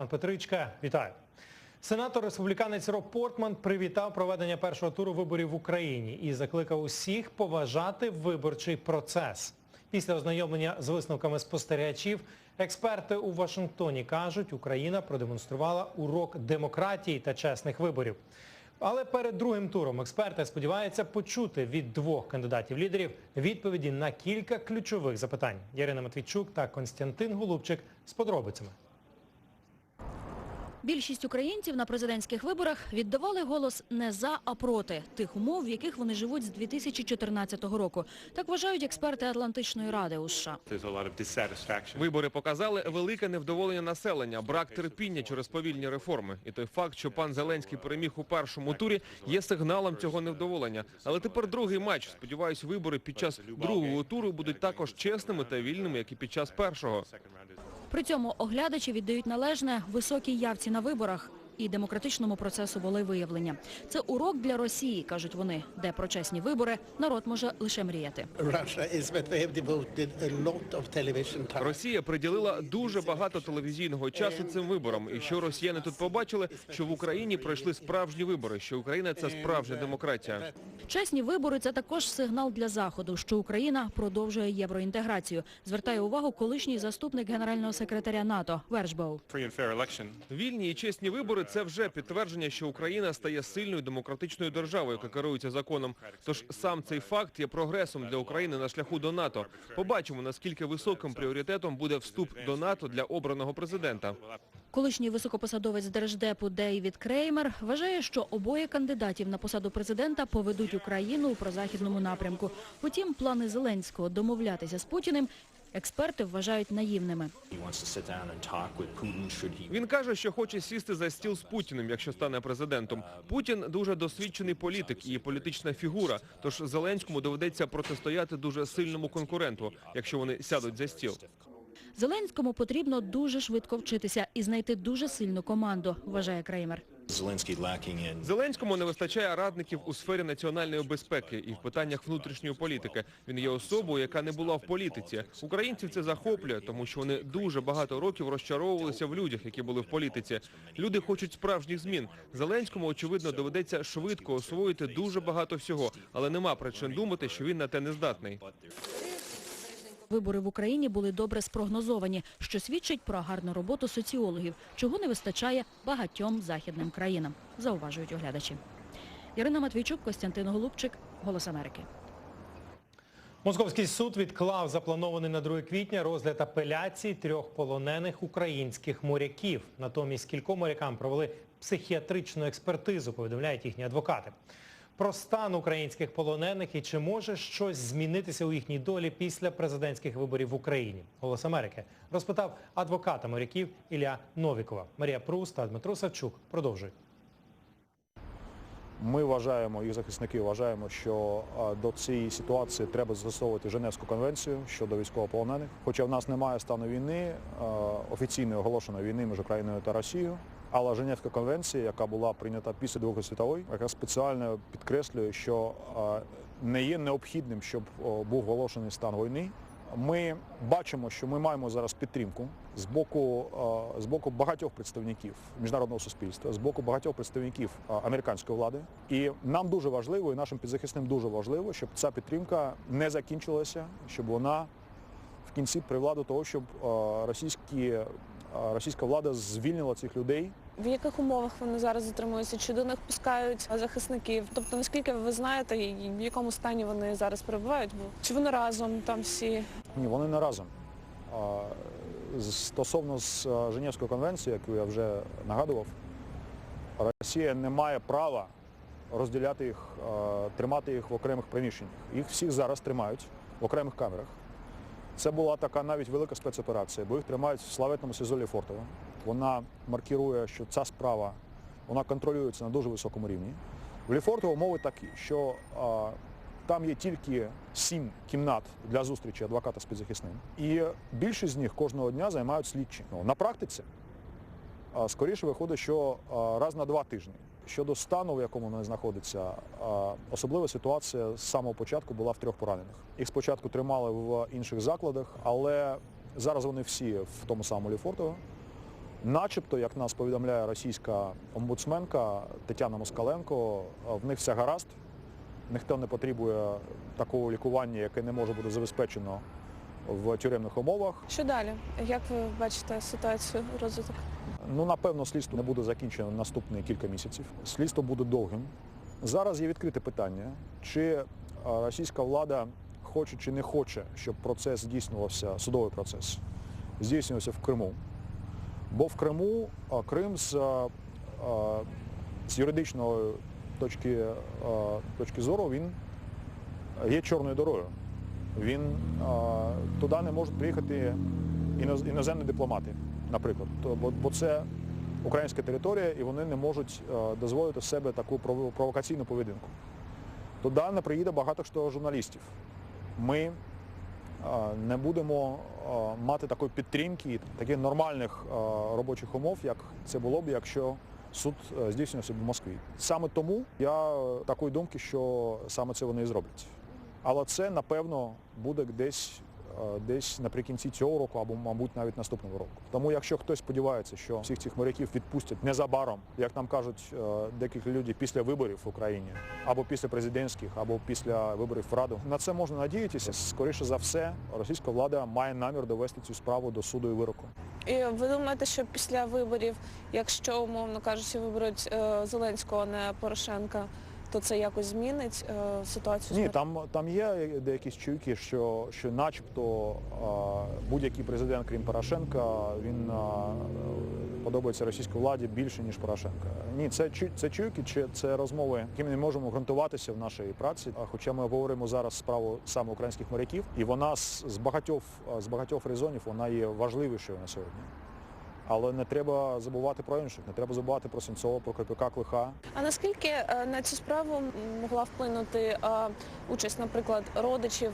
Пан Петричка, вітаю. Сенатор республіканець Роб Портман привітав проведення першого туру виборів в Україні і закликав усіх поважати виборчий процес. Після ознайомлення з висновками спостерігачів, експерти у Вашингтоні кажуть, Україна продемонструвала урок демократії та чесних виборів. Але перед другим туром експерти сподіваються почути від двох кандидатів-лідерів відповіді на кілька ключових запитань. Ярина Матвійчук та Константин Голубчик з подробицями. Більшість українців на президентських виборах віддавали голос не за, а проти тих умов, в яких вони живуть з 2014 року. Так вважають експерти Атлантичної ради у США. Вибори показали велике невдоволення населення, брак терпіння через повільні реформи. І той факт, що пан Зеленський переміг у першому турі, є сигналом цього невдоволення. Але тепер другий матч. Сподіваюсь, вибори під час другого туру будуть також чесними та вільними, як і під час першого. При цьому оглядачі віддають належне високій явці на виборах і демократичному процесу волевиявлення. Це урок для Росії, кажуть вони, де про чесні вибори народ може лише мріяти. Росія приділила дуже багато телевізійного часу цим виборам. І що росіяни тут побачили, що в Україні пройшли справжні вибори, що Україна це справжня демократія. Чесні вибори – це також сигнал для Заходу, що Україна продовжує євроінтеграцію. Звертає увагу колишній заступник генерального секретаря НАТО Вершбоу. Вільні і чесні вибори – це вже підтвердження, що Україна стає сильною демократичною державою, яка керується законом. Тож сам цей факт є прогресом для України на шляху до НАТО. Побачимо, наскільки високим пріоритетом буде вступ до НАТО для обраного президента. Колишній високопосадовець Держдепу Дейвід Креймер вважає, що обоє кандидатів на посаду президента поведуть Україну у прозахідному напрямку. Утім, плани Зеленського домовлятися з Путіним експерти вважають наївними. Він каже, що хоче сісти за стіл з Путіним, якщо стане президентом. Путін дуже досвідчений політик і політична фігура, тож Зеленському доведеться протистояти дуже сильному конкуренту, якщо вони сядуть за стіл. Зеленському потрібно дуже швидко вчитися і знайти дуже сильну команду, вважає Креймер. Зеленському не вистачає радників у сфері національної безпеки і в питаннях внутрішньої політики. Він є особою, яка не була в політиці. Українців це захоплює, тому що вони дуже багато років розчаровувалися в людях, які були в політиці. Люди хочуть справжніх змін. Зеленському, очевидно, доведеться швидко освоїти дуже багато всього, але нема причин думати, що він на те не здатний. Вибори в Україні були добре спрогнозовані, що свідчить про гарну роботу соціологів, чого не вистачає багатьом західним країнам, зауважують оглядачі. Ірина Матвійчук, Костянтин Голубчик, Голос Америки. Московський суд відклав запланований на 2 квітня розгляд апеляцій трьох полонених українських моряків. Натомість кільком морякам провели психіатричну експертизу, повідомляють їхні адвокати. Про стан українських полонених і чи може щось змінитися у їхній долі після президентських виборів в Україні. Голос Америки розпитав адвоката моряків Ілля Новікова. Марія Прус та Дмитро Савчук продовжують. Ми вважаємо, їх захисники вважаємо, що до цієї ситуації треба застосовувати Женевську конвенцію щодо військовополонених. Хоча в нас немає стану війни, а, офіційної оголошеної війни між Україною та Росією. Але Женевська конвенція, яка була прийнята після Другої світової, яка спеціально підкреслює, що не є необхідним, щоб був оголошений стан війни. Ми бачимо, що ми маємо зараз підтримку з боку, е, з боку багатьох представників міжнародного суспільства, з боку багатьох представників е, американської влади. І нам дуже важливо, і нашим підзахисним дуже важливо, щоб ця підтримка не закінчилася, щоб вона в кінці привела до того, щоб е, російські, е, російська влада звільнила цих людей В яких умовах вони зараз затримуються? Чи до них пускають захисників? Тобто, наскільки ви знаєте, в якому стані вони зараз перебувають? Чи вони разом там всі? Ні, вони не разом. Стосовно з Женевської конвенції, яку я вже нагадував, Росія не має права розділяти їх, тримати їх в окремих приміщеннях. Їх всіх зараз тримають в окремих камерах. Це була така навіть велика спецоперація, бо їх тримають в славетному СІЗО Лефортово. Вона маркірує, що ця справа вона контролюється на дуже високому рівні. В Лефортово умови такі, що а, там є тільки сім кімнат для зустрічі адвоката з підзахисним. І більшість з них кожного дня займають слідчі. Ну, на практиці а, скоріше виходить, що а, раз на два тижні. Щодо стану, в якому вони знаходяться, особлива ситуація з самого початку була в трьох поранених. Їх спочатку тримали в інших закладах, але зараз вони всі в тому самому Лефортово. Начебто, як нас повідомляє російська омбудсменка Тетяна Москаленко, в них все гаразд, ніхто не потребує такого лікування, яке не може бути забезпечено в тюремних умовах. Що далі? Як ви бачите ситуацію розвиток? Ну, напевно, слідство не буде закінчено наступні кілька місяців. Слідство буде довгим. Зараз є відкрите питання, чи е, російська влада хоче чи не хоче, щоб процес здійснювався, судовий процес, здійснювався в Криму. Бо в Криму е, Крим з, е, з юридичної точки, точки зору він є чорною дорогою. Він туди не можуть приїхати іноземні дипломати, наприклад. Бо, це українська територія, і вони не можуть е, дозволити себе таку прово- провокаційну поведінку. Туди не приїде багато хто журналістів. Ми е, не будемо е, мати такої підтримки, таких нормальних робочих умов, як це було б, якщо суд здійснювався б в Москві. Саме тому я такої думки, що саме це вони і зроблять. Але це, напевно, буде десь, десь наприкінці цього року або, мабуть, навіть наступного року. Тому якщо хтось сподівається, що всіх цих моряків відпустять незабаром, як нам кажуть е, декілька людей після виборів в Україні, або після президентських, або після виборів в Раду, на це можна надіятися. Скоріше за все, російська влада має намір довести цю справу до суду і вироку. І ви думаєте, що після виборів, якщо, умовно кажучи, виберуть е, Зеленського, а не Порошенка, то це якось змінить е, ситуацію? Ні, там, там є деякі чуйки, що, що начебто а, будь-який президент, крім Порошенка, він а, подобається російській владі більше, ніж Порошенка. Ні, це, це чуйки, чи це розмови, які ми не можемо ґрунтуватися в нашій праці. Хоча ми говоримо зараз справу саме українських моряків, і вона з багатьох з багатьох резонів вона є важливішою на сьогодні. Але не треба забувати про інших, не треба забувати про Сенцова, про КПК Клиха. А наскільки е, на цю справу могла вплинути е, участь, наприклад, родичів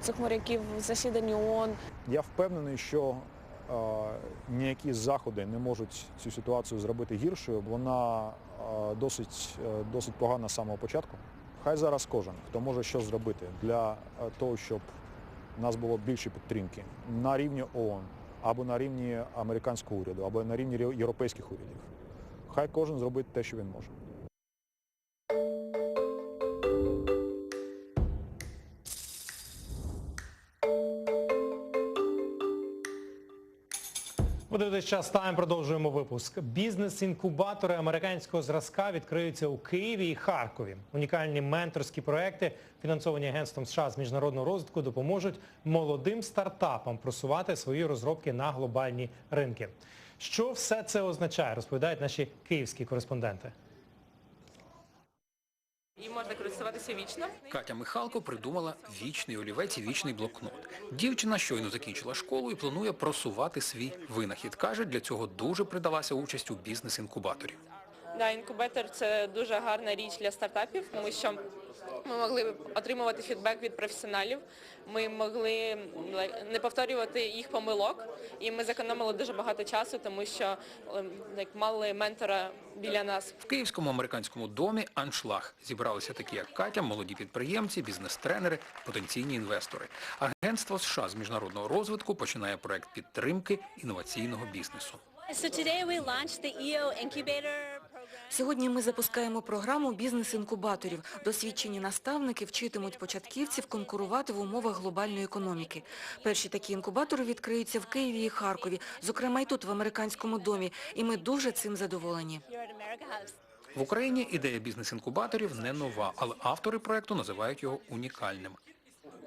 цих моряків в засіданні ООН? Я впевнений, що е, ніякі заходи не можуть цю ситуацію зробити гіршою, вона е, досить, е, досить погана з самого початку. Хай зараз кожен, хто може щось зробити для е, того, щоб у нас було більше підтримки на рівні ООН, або на рівні американського уряду, або на рівні європейських урядів. Хай кожен зробить те, що він може. Ви час тайм, продовжуємо випуск. Бізнес-інкубатори американського зразка відкриються у Києві і Харкові. Унікальні менторські проекти, фінансовані Агентством США з міжнародного розвитку, допоможуть молодим стартапам просувати свої розробки на глобальні ринки. Що все це означає, розповідають наші київські кореспонденти. І можна користуватися вічно. Катя Михалко придумала вічний олівець і вічний блокнот. Дівчина щойно закінчила школу і планує просувати свій винахід. Каже, для цього дуже придалася участь у бізнес-інкубаторі. Да, інкубатор це дуже гарна річ для стартапів, тому що ми могли отримувати фідбек від професіоналів, ми могли не повторювати їх помилок, і ми зекономили дуже багато часу, тому що ем, like, мали ментора біля нас. В Київському американському домі «Аншлаг» зібралися такі, як Катя, молоді підприємці, бізнес-тренери, потенційні інвестори. Агентство США з міжнародного розвитку починає проект підтримки інноваційного бізнесу. So today we launched the EO Incubator. Сьогодні ми запускаємо програму бізнес-інкубаторів. Досвідчені наставники вчитимуть початківців конкурувати в умовах глобальної економіки. Перші такі інкубатори відкриються в Києві і Харкові, зокрема і тут, в американському домі. І ми дуже цим задоволені. В Україні ідея бізнес-інкубаторів не нова, але автори проекту називають його унікальним.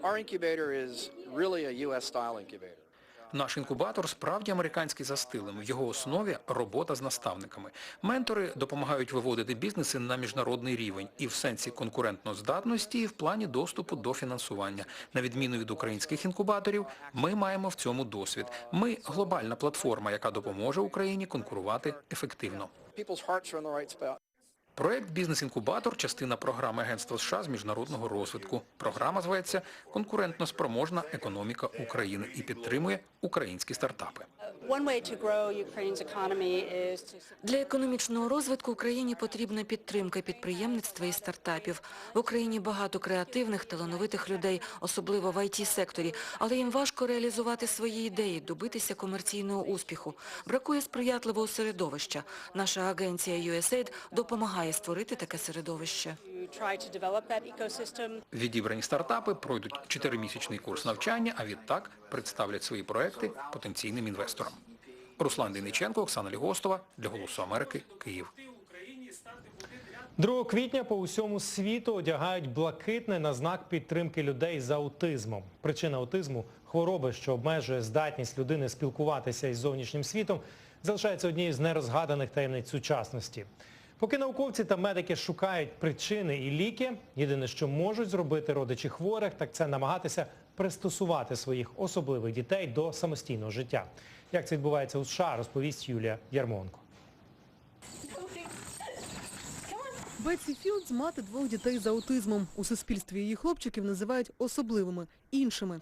Our incubator is really a US-style incubator. Наш інкубатор справді американський за стилем. В його основі робота з наставниками. Ментори допомагають виводити бізнеси на міжнародний рівень і в сенсі конкурентноздатності, і в плані доступу до фінансування. На відміну від українських інкубаторів, ми маємо в цьому досвід. Ми глобальна платформа, яка допоможе Україні конкурувати ефективно. Проект «Бізнес-інкубатор» – частина програми Агентства США з міжнародного розвитку. Програма зветься «Конкурентно спроможна економіка України» і підтримує українські стартапи. Для економічного розвитку Україні потрібна підтримка підприємництва і стартапів. В Україні багато креативних, талановитих людей, особливо в IT-секторі, але їм важко реалізувати свої ідеї, добитися комерційного успіху. Бракує сприятливого середовища. Наша агенція USAID допомагає створити таке середовище. Відібрані стартапи пройдуть 4-місячний курс навчання, а відтак представлять свої проекти потенційним інвесторам. Руслан Дейниченко, Оксана Лігостова для «Голосу Америки», Київ. 2 квітня по усьому світу одягають блакитне на знак підтримки людей з аутизмом. Причина аутизму – хвороби, що обмежує здатність людини спілкуватися із зовнішнім світом, залишається однією з нерозгаданих таємниць сучасності. Поки науковці та медики шукають причини і ліки, єдине, що можуть зробити родичі хворих, так це намагатися пристосувати своїх особливих дітей до самостійного життя. Як це відбувається у США, розповість Юлія Ярмонко. Бетсі Філдс – мати двох дітей з аутизмом. У суспільстві її хлопчиків називають особливими, іншими.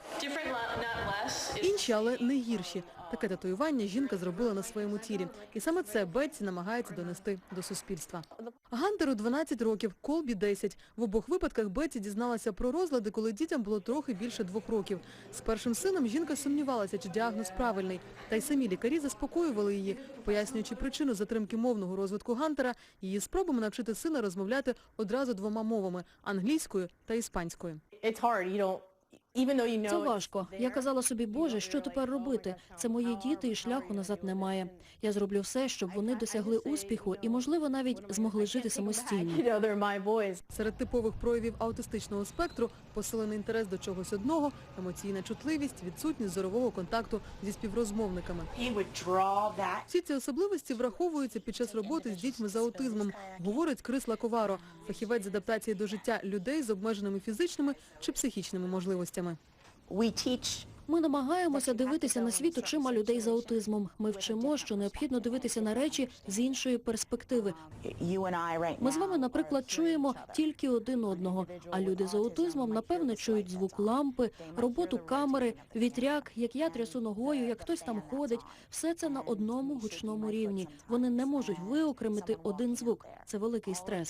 Інші, але не гірші. Таке татуювання жінка зробила на своєму тілі. І саме це Бетсі намагається донести до суспільства. Гантеру 12 років, Колбі 10. В обох випадках Бетсі дізналася про розлади, коли дітям було трохи більше двох років. З першим сином жінка сумнівалася, чи діагноз правильний. Та й самі лікарі заспокоювали її, пояснюючи причину затримки мовного розвитку Гантера, її спробами навчити сина розмовляти одразу двома мовами – англійською та іспанською. Це важко. Я казала собі, Боже, що тепер робити? Це мої діти і шляху назад немає. Я зроблю все, щоб вони досягли успіху і, можливо, навіть змогли жити самостійно. Серед типових проявів аутистичного спектру посилений інтерес до чогось одного, емоційна чутливість, відсутність зорового контакту зі співрозмовниками. Всі ці особливості враховуються під час роботи з дітьми з аутизмом, говорить Крис Лаковаро, фахівець з адаптації до життя людей з обмеженими фізичними чи психічними можливостями. Ми намагаємося дивитися на світ очима людей з аутизмом. Ми вчимо, що необхідно дивитися на речі з іншої перспективи. Ми з вами, наприклад, чуємо тільки один одного, а люди з аутизмом, напевно, чують звук лампи, роботу камери, вітряк, як я трясу ногою, як хтось там ходить. Все це на одному гучному рівні. Вони не можуть виокремити один звук. Це великий стрес.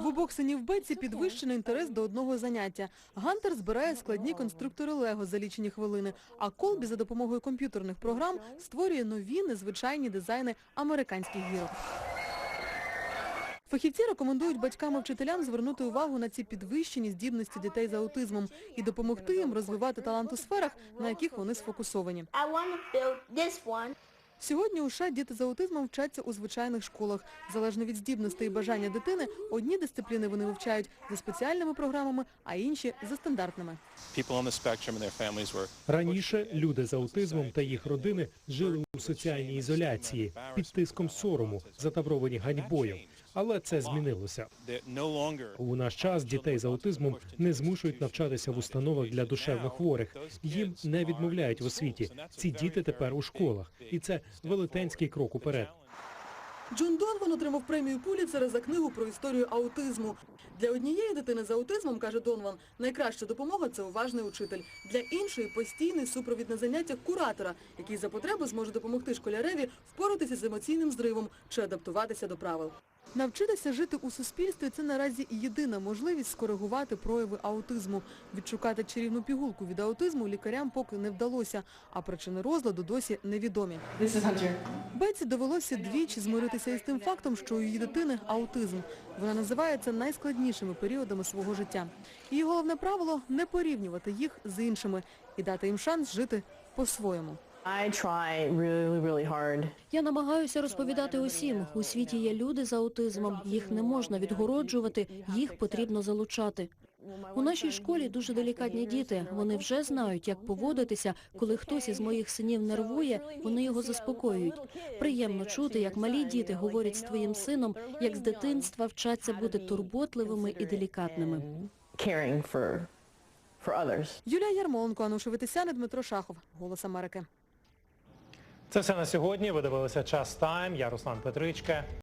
В обох синів Бетсі підвищений інтерес до одного заняття. Гантер збирає складні конструктори Лего за лічені хвилини, а Колбі за допомогою комп'ютерних програм створює нові незвичайні дизайни американських гірок. Фахівці рекомендують батькам і вчителям звернути увагу на ці підвищені здібності дітей з аутизмом і допомогти їм розвивати талант у сферах, на яких вони сфокусовані. Сьогодні у США діти з аутизмом вчаться у звичайних школах. Залежно від здібностей і бажання дитини, одні дисципліни вони вивчають за спеціальними програмами, а інші за стандартними. Раніше люди з аутизмом та їх родини жили у соціальній ізоляції, під тиском сорому, затавровані ганьбою. Але це змінилося. У наш час дітей з аутизмом не змушують навчатися в установах для душевнохворих. Їм не відмовляють в освіті. Ці діти тепер у школах. І це велетенський крок уперед. Джон Донван отримав премію Пуліцера за книгу про історію аутизму. Для однієї дитини з аутизмом, каже Донван, найкраща допомога – це уважний учитель. Для іншої – постійний супровід на заняттях куратора, який за потреби зможе допомогти школяреві впоратися з емоційним зривом чи адаптуватися до правил. Навчитися жити у суспільстві – це наразі єдина можливість скоригувати прояви аутизму. Відшукати чарівну пігулку від аутизму лікарям поки не вдалося, а причини розладу досі невідомі. Беці довелося двічі змиритися із тим фактом, що у її дитини аутизм. Вона називає це найскладнішими періодами свого життя. Її головне правило – не порівнювати їх з іншими і дати їм шанс жити по-своєму. Я намагаюся розповідати усім. У світі є люди з аутизмом. Їх не можна відгороджувати, їх потрібно залучати. У нашій школі дуже делікатні діти. Вони вже знають, як поводитися. Коли хтось із моїх синів нервує, вони його заспокоюють. Приємно чути, як малі діти говорять з твоїм сином, як з дитинства вчаться бути турботливими і делікатними. Юлія Ярмоленко, Ануша Витисяне, Дмитро Шахов. Голос Америки. Це все на сьогодні. Ви дивилися час тайм. Я Руслан Петричка.